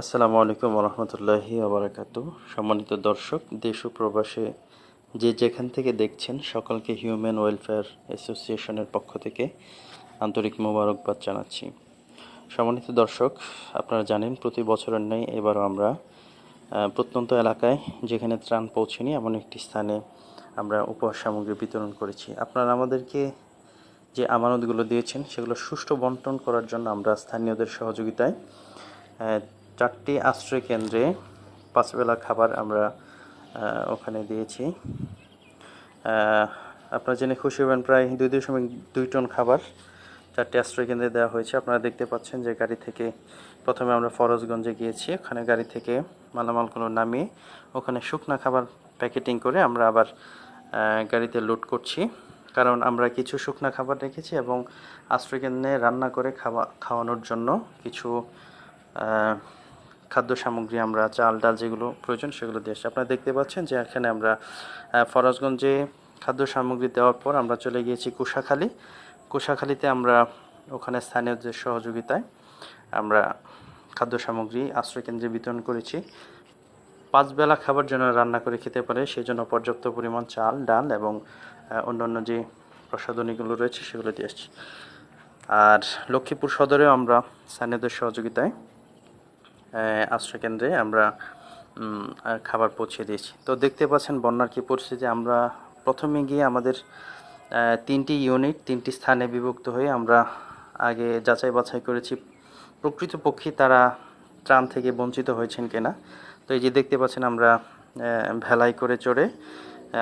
আসসালামু আলাইকুম রহমতুল্লাহি আবরাকাতু সম্মানিত দর্শক, দেশ ও প্রবাসে যে যেখান থেকে দেখছেন সকলকে হিউম্যান ওয়েলফেয়ার অ্যাসোসিয়েশনের পক্ষ থেকে আন্তরিক মোবারকবাদ জানাচ্ছি। সম্মানিত দর্শক, আপনারা জানেন প্রতি বছরের ন্যায় এবারও আমরা প্রত্যন্ত এলাকায় যেখানে ত্রাণ পৌঁছেনি, এমন একটি স্থানে আমরা উপহার সামগ্রী বিতরণ করেছি। আপনারা আমাদেরকে যে আমানতগুলো দিয়েছেন, সেগুলো সুষ্ঠু বন্টন করার জন্য আমরা স্থানীয়দের সহযোগিতায় চারটি আশ্রয় কেন্দ্রে পাঁচবেলা খাবার আমরা ওখানে দিয়েছি। আপনারা জেনে খুশি হবেন প্রায় দুই দশমিক দুই টন খাবার চারটি আশ্রয় কেন্দ্রে দেওয়া হয়েছে। আপনারা দেখতে পাচ্ছেন যে গাড়ি থেকে প্রথমে আমরা ফরজগঞ্জে গিয়েছি। ওখানে গাড়ি থেকে মালামালগুলো নামিয়ে ওখানে শুকনা খাবার প্যাকেটিং করে আমরা আবার গাড়িতে লোড করছি। কারণ আমরা কিছু শুকনা খাবার রেখেছি এবং আশ্রয় কেন্দ্রে রান্না করে খাওয়া, খাওয়ানোর জন্য কিছু খাদ্য সামগ্রী আমরা চাল, ডাল যেগুলো প্রয়োজন সেগুলো দিয়ে আসছি। আপনারা দেখতে পাচ্ছেন যে এখানে আমরা ফরাজগঞ্জে খাদ্য সামগ্রী দেওয়ার পর আমরা চলে গিয়েছি কুশাখালী কুশাখালীতে আমরা ওখানে স্থানীয়দের সহযোগিতায় আমরা খাদ্য সামগ্রী আশ্রয় কেন্দ্রে বিতরণ করেছি। পাঁচ বেলা খাবার যেন রান্না করে খেতে পারে, সেই জন্য পর্যাপ্ত পরিমাণ চাল, ডাল এবং অন্যান্য যে প্রসাধনীগুলো রয়েছে সেগুলো দিয়ে আসছি। আর লক্ষ্মীপুর সদরেও আমরা স্থানীয়দের সহযোগিতায় আহ, আশ্রয় কেন্দ্রে আমরা খাবার পৌঁছে দিয়েছি। তো দেখতে পাচ্ছেন বন্যার কী পরিস্থিতি। আমরা প্রথমে গিয়ে আমাদের তিনটি ইউনিট তিনটি স্থানে বিভক্ত হয়ে আমরা আগে যাচাই বাছাই করেছি প্রকৃতপক্ষে তারা ত্রাণ থেকে বঞ্চিত হয়েছেন কিনা। তো এই যে দেখতে পাচ্ছেন আমরা ভেলাই করে চড়ে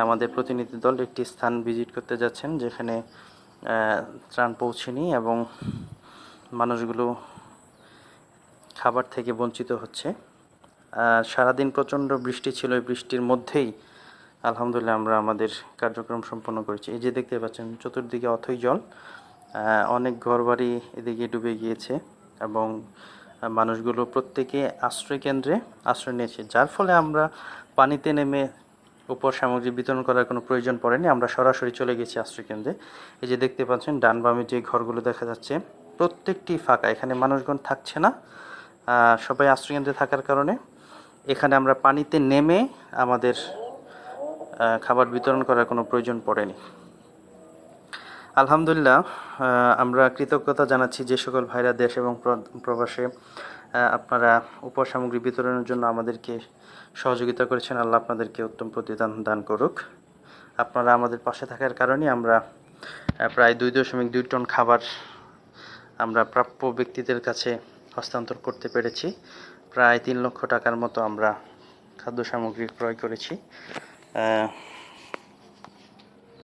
আমাদের প্রতিনিধি দল একটি স্থান ভিজিট করতে যাচ্ছেন যেখানে ত্রাণ পৌঁছেনি এবং মানুষগুলো খাবার থেকে বঞ্চিত হচ্ছে। সারাদিন প্রচণ্ড বৃষ্টি ছিল, এই বৃষ্টির মধ্যেই আলহামদুলিল্লাহ আমরা আমাদের কার্যক্রম সম্পন্ন করেছি। এই যে দেখতে পাচ্ছেন, চতুর্দিকে অথই জল। অনেক ঘরবাড়ি এদিকে ডুবে গিয়েছে এবং মানুষগুলো প্রত্যেকে আশ্রয় কেন্দ্রে আশ্রয় নিয়েছে। যার ফলে আমরা পানিতে নেমে উপর সামগ্রী বিতরণ করার কোনো প্রয়োজন পড়েনি, আমরা সরাসরি চলে গেছি আশ্রয় কেন্দ্রে। এই যে দেখতে পাচ্ছেন, ডান বামে যে ঘরগুলো দেখা যাচ্ছে, প্রত্যেকটি ফাঁকা, এখানে মানুষগণ থাকছে না। সবাই আশ্রয় কেন্দ্রে থাকার কারণে এখানে আমরা পানিতে নেমে আমাদের খাবার বিতরণ করার কোনো প্রয়োজন পড়েনি। আলহামদুলিল্লাহ আমরা কৃতজ্ঞতা জানাচ্ছি যে সকল ভাইরা দেশ এবং প্রবাসে আপনারা উপসামগ্রী বিতরণের জন্য আমাদেরকে সহযোগিতা করেছেন। আল্লাহ আপনাদেরকে উত্তম প্রতিদান দান করুক। আপনারা আমাদের পাশে থাকার কারণে আমরা প্রায় দুই দশমিক দুই টন খাবার আমরা প্রাপ্য ব্যক্তিদের কাছে হস্তান্তর করতে পেরেছি। প্রায় তিন লক্ষ টাকার মতো আমরা খাদ্য সামগ্রী ক্রয় করেছি।